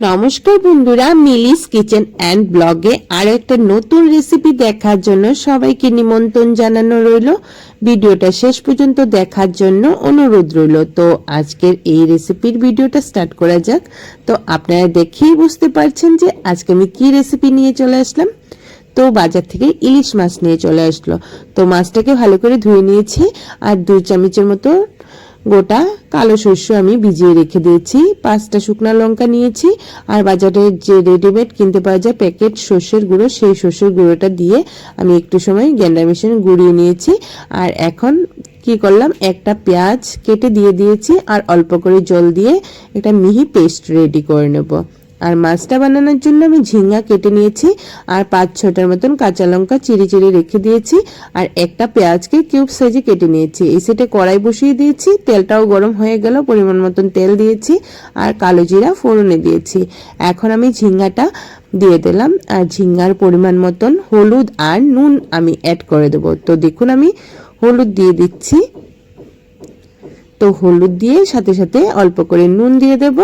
নমস্কার বন্ধুরা, মিলিস kitchen and ব্লগে আর একটা নতুন রেসিপি দেখার জন্য সবাইকে নিমন্ত্রণ জানানো রইল। ভিডিওটা শেষ পর্যন্ত দেখার জন্য অনুরোধ রইল। তো আজকের এই রেসিপির ভিডিওটা স্টার্ট করা যাক। তো আপনারা দেখেই বুঝতে পারছেন যে আজকে আমি কি রেসিপি নিয়ে চলে আসলাম। তো বাজার থেকে ইলিশ মাছ নিয়ে চলে আসলো। তো মাছটাকে ভালো করে ধুয়ে নিয়েছি আর দুই চামচের মতো গোটা কালো শস্য আমি ভিজিয়ে রেখে দিয়েছি, পাঁচটা শুকনা লঙ্কা নিয়েছি, আর বাজারে যে রেডিমেড কিনতে পাওয়া যায় প্যাকেট শস্যের গুঁড়ো, সেই শস্যের গুঁড়োটা দিয়ে আমি একটু সময় গ্যান্ডা মেশিন গুঁড়িয়ে নিয়েছি। আর এখন কি করলাম, একটা পেঁয়াজ কেটে দিয়ে দিয়েছি, আর অল্প করে জল দিয়ে একটা মিহি পেস্ট রেডি করে নেব। আর মাছটা বানানোর জন্য আমি ঝিঙ্গা কেটে নিয়েছি আর পাঁচ ছটার মতন কাঁচা লঙ্কা চিড়ি চিড়ি রেখে দিয়েছি আর একটা পেঁয়াজকে কিউব সাইজে কেটে নিয়েছি। এই সেটে কড়াই বসিয়ে দিয়েছি, তেলটাও গরম হয়ে গেল, পরিমাণ মতন তেল দিয়েছি আর কালো জিরা ফোড়নে দিয়েছি। এখন আমি ঝিঙ্গাটা দিয়ে দিলাম আর ঝিঙ্গার পরিমাণ মতন হলুদ আর নুন আমি অ্যাড করে দেবো। তো দেখুন আমি হলুদ দিয়ে দিচ্ছি। তো হলুদ দিয়ে সাথে সাথে অল্প করে নুন দিয়ে দেব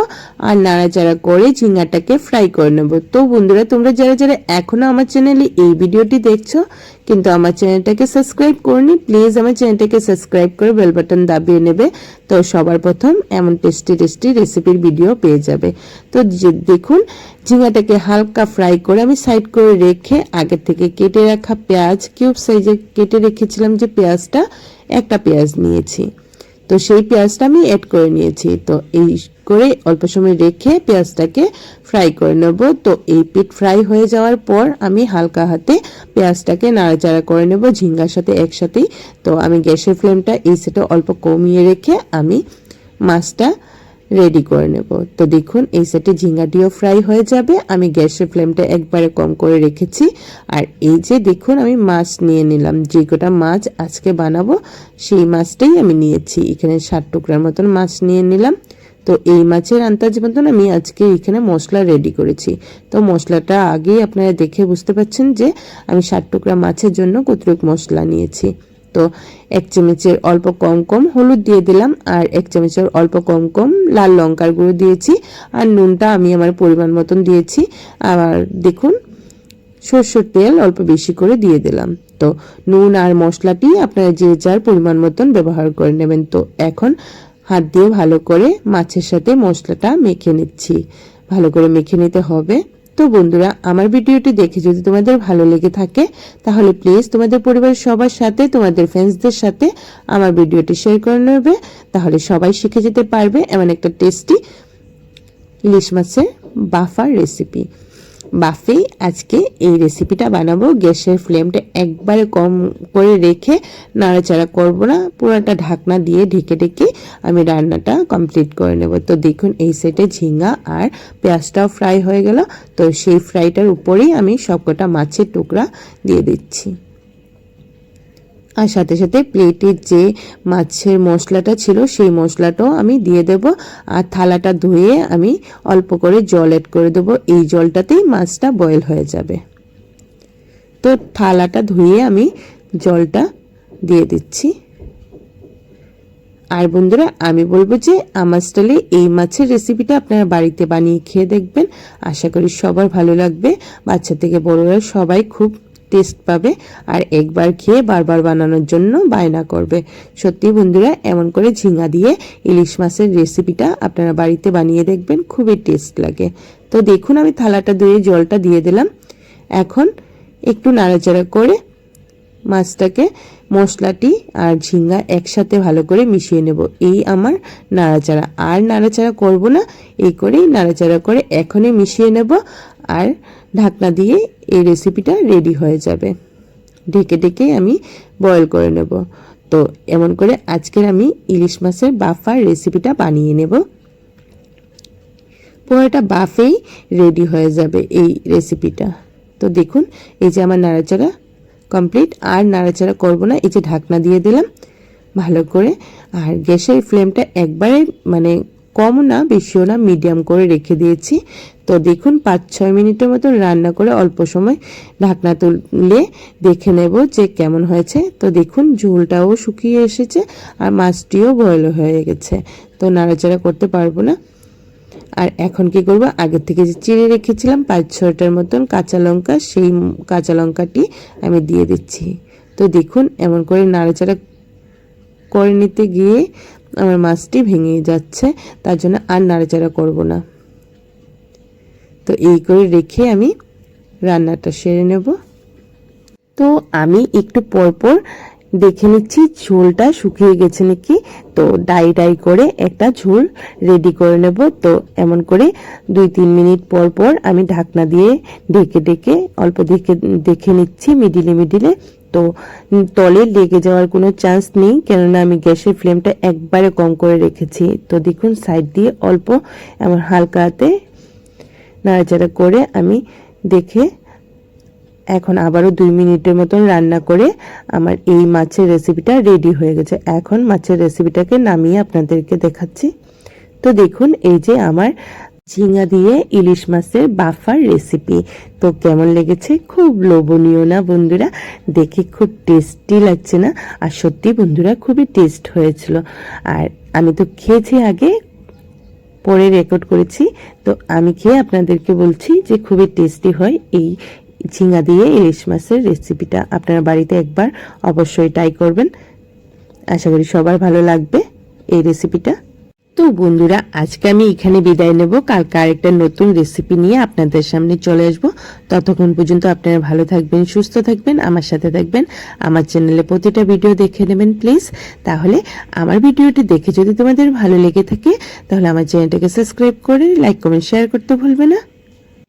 আর নাড়াচাড়া করে ঝিঙ্গাটাকে ফ্রাই করে নেব। তো বন্ধুরা, তোমরা যারা যারা এখনও আমার চ্যানেলে এই ভিডিওটি দেখছ, কিন্তু আমার চ্যানেলটাকে সাবস্ক্রাইব করনি, প্লিজ আমার চ্যানেলটাকে সাবস্ক্রাইব করে বেল বাটন দাবিয়ে নেবে। তো সবার প্রথম এমন টেস্টি টেস্টি রেসিপির ভিডিও পেয়ে যাবে। তো দেখুন, ঝিঙ্গাটাকে হালকা ফ্রাই করে আমি সাইড করে রেখে আগে থেকে কেটে রাখা পেঁয়াজ, কিউব সাইজে কেটে রেখেছিলাম যে পেঁয়াজটা, একটা পেঁয়াজ নিয়েছি। তো সেই পেঁয়াজটা আমি অ্যাড করে নিয়েছি। তো এই করে অল্প সময় রেখে পেঁয়াজটাকে ফ্রাই করে নেব। তো এই পিট ফ্রাই হয়ে যাওয়ার পর আমি হালকা হাতে পেঁয়াজটাকে নাড়াচাড়া করে নেব ঝিঙ্গার সাথে একসাথেই। তো আমি গ্যাসের ফ্লেমটা এই সেটা অল্প কমিয়ে রেখে আমি মাছটা রেডি করে নেব। তো দেখুন, এই সেটে ঝিঙ্গাটিও ফ্রাই হয়ে যাবে। আমি গ্যাসের ফ্লেমটা একবারে কম করে রেখেছি। আর এই যে দেখুন, আমি মাছ নিয়ে নিলাম। যে কটা মাছ আজকে বানাবো, সেই মাছটাই আমি নিয়েছি। এখানে ষাট টুকরার মতন মাছ নিয়ে নিলাম। তো এই মাছের আন্দাজ মতন আমি আজকে এখানে মশলা রেডি করেছি। তো মশলাটা আগেই আপনারা দেখে বুঝতে পারছেন যে, আমি ষাট টুকরা মাছের জন্য কতটুক মশলা নিয়েছি। তো এক চামচের অল্প কম কম হলুদ দিয়ে দিলাম আর এক চামচের অল্প কম কম লাল লঙ্কার গুঁড়ো দিয়েছি। আর নুনটা আমি আমার পরিমাণ মতন দিয়েছি। আর দেখুন, সর্ষের তেল অল্প বেশি করে দিয়ে দিলাম। তো নুন আর মশলাটি আপনারা যে যার পরিমাণ মতন ব্যবহার করে নেবেন। তো এখন হাত দিয়ে ভালো করে মাছের সাথে মশলাটা মেখে নিচ্ছি। ভালো করে মেখে নিতে হবে। তো বন্ধুরা, আমার ভিডিওটি দেখে যদি তোমাদের ভালো লেগে থাকে, তাহলে প্লিজ তোমাদের পরিবারের সবার সাথে, তোমাদের ফ্রেন্ডসদের সাথে আমার ভিডিওটি শেয়ার করে নেবে। তাহলে সবাই শিখে যেতে পারবে এমন একটা টেস্টি ইলিশ মাছের বাফার রেসিপি বাফে, আজকে এই রেসিপিটা বানাবো। গ্যাসের ফ্লেমটা একবারে কম করে রেখে নাড়াচাড়া করব না। পুরোটা ঢাকনা দিয়ে ঢেকে ঢেকে আমি রান্নাটা কমপ্লিট করে নেব। তো দেখুন, এই সেটে ঝিঙ্গা আর পেঁয়াজটাও ফ্রাই হয়ে গেল। তো সেই ফ্রাইটার উপরেই আমি সবকটা মাছের টুকরা দিয়ে দিচ্ছি। আর সাথে সাথে প্লেটের যে মাছের মশলাটা ছিল, সেই মশলাটাও আমি দিয়ে দেব। আর থালাটা ধুয়ে আমি অল্প করে জল অ্যাড করে দেব। এই জলটাতেই মাছটা বয়েল হয়ে যাবে। তো থালাটা ধুয়ে আমি জলটা দিয়ে দিচ্ছি। আর বন্ধুরা, আমি বলব যে আমার স্টাইলে এই মাছের রেসিপিটা আপনারা বাড়িতে বানিয়ে খেয়ে দেখবেন। আশা করি সবার ভালো লাগবে। বাচ্চা থেকে বড়রা সবাই খুব টেস্ট পাবে আর একবার খেয়ে বারবার বানানোর জন্য বায়না করবে। সত্যি বন্ধুরা, এমন করে ঝিঙা দিয়ে ইলিশ মাছের রেসিপিটা আপনারা বাড়িতে বানিয়ে দেখবেন, খুবই টেস্ট লাগে। তো দেখুন, আমি থালাটা ধুয়ে জলটা দিয়ে দিলাম। এখন একটু নাড়াচাড়া করে মাছটাকে মশলাটি আর ঝিঙ্গা একসাথে ভালো করে মিশিয়ে নেব। এই আমার নাড়াচাড়া। আর নাড়াচাড়া করব না, এই করেই নাড়াচাড়া করে এখনই মিশিয়ে নেব। আর ঢাকনা দিয়ে এই রেসিপিটা রেডি হয়ে যাবে। ঢেকে ঢেকে আমি বয়েল করে নেব। তো এমন করে আজকের আমি ইলিশ মাছের বাফার রেসিপিটা বানিয়ে নেব। পুরোটা বাফেই রেডি হয়ে যাবে এই রেসিপিটা তো দেখুন, এই যে আমার নাড়াচাড়া কমপ্লিট আর নাড়াচাড়া করব না, এই যে ঢাকনা দিয়ে দিলাম। ভালো করে, আর গ্যাসের ফ্লেমটা একবারে মানে কম না, বেশিও না মিডিয়াম করে রেখে দিয়েছি। তো দেখুন পাঁচ ছয় মিনিটের মতো রান্না করে অল্প সময় ঢাকনা তুলে দেখে নেব যে কেমন হয়েছে। তো দেখুন, ঝোলটাও শুকিয়ে এসেছে আর মাছটিও বয়ল হয়ে গেছে। তো নাড়াচাড়া করতে পারব না। আর এখন কি করব? আগের থেকে যে চিড়ে রেখেছিলাম পাঁচ ছটার মতন কাঁচা লঙ্কা, সেই কাঁচা লঙ্কাটি আমি দিয়ে দিচ্ছি। তো দেখুন, এমন করে নাড়াচাড়া করে নিতে গিয়ে আমার মাছটি ভেঙে যাচ্ছে, তার জন্য আর নাড়াচাড়া করব না। তো এই করে রেখে আমি রান্নাটা সেরে নেব। তো আমি একটু পরপর দেখে নিচ্ছি ঝোলটা শুকিয়ে গেছে নাকি। তো ডাই ডাই করে একটা ঝোল রেডি করে নেব। তো এমন করে দুই তিন মিনিট পর পর আমি ঢাকনা দিয়ে ঢেকে ঢেকে অল্প দেখে দেখে নিচ্ছি মিডিলে মিডিলে তো তলে লেগে যাওয়ার কোনো চান্স নেই। কেননা আমি গ্যাসের ফ্লেমটা একবারে কম করে রেখেছি। তো দেখুন সাইড দিয়ে অল্প এমন হালকা হাতে নাড়াচাড়া করে আমি দেখে এখন আবারও দুই মিনিটের মতন রান্না করে আমার এই মাছের রেসিপিটা রেডি হয়ে গেছে। এখন মাছের রেসিপিটাকে নামিয়ে আপনাদেরকে দেখাচ্ছি। তো দেখুন, এই যে আমার ঝিঙা দিয়ে ইলিশ মাছের বাফার রেসিপি তো কেমন লেগেছে? খুব লোভনীয় না বন্ধুরা? দেখে খুব টেস্টি লাগছে না? আর সত্যি বন্ধুরা, খুবই টেস্ট হয়েছিল। আর আমি তো খেয়েছি আগে, পরে রেকর্ড করেছি। তো আমি খেয়ে আপনাদেরকে বলছি যে খুবই টেস্টি হয় এই ঝিঙা দিয়ে ইলিশ মাছের রেসিপিটা আপনারা বাড়িতে একবার অবশ্যই ট্রাই করবেন। আশা করি সবার ভালো লাগবে এই রেসিপিটা তো বন্ধুরা, আজকে আমি এখানে বিদায় নেব। কালকে আরেকটা নতুন রেসিপি নিয়ে আপনাদের সামনে চলে আসব। ততক্ষণ পর্যন্ত আপনারা ভালো থাকবেন, সুস্থ থাকবেন, আমার সাথে থাকবেন। আমার চ্যানেলে প্রতিটা ভিডিও দেখে নেবেন প্লিজ তাহলে আমার ভিডিওটি দেখে যদি তোমাদের ভালো লেগে থাকে, তাহলে আমার চ্যানেলটাকে সাবস্ক্রাইব করে লাইক কমেন্ট শেয়ার করতে ভুলবে না।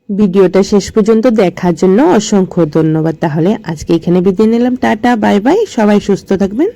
ভিডিওটা শেষ পর্যন্ত দেখার জন্য অসংখ্য ধন্যবাদ। তাহলে আজকে এখানে বিদায় নিলাম। Tata, bye bye. সবাই সুস্থ থাকবেন।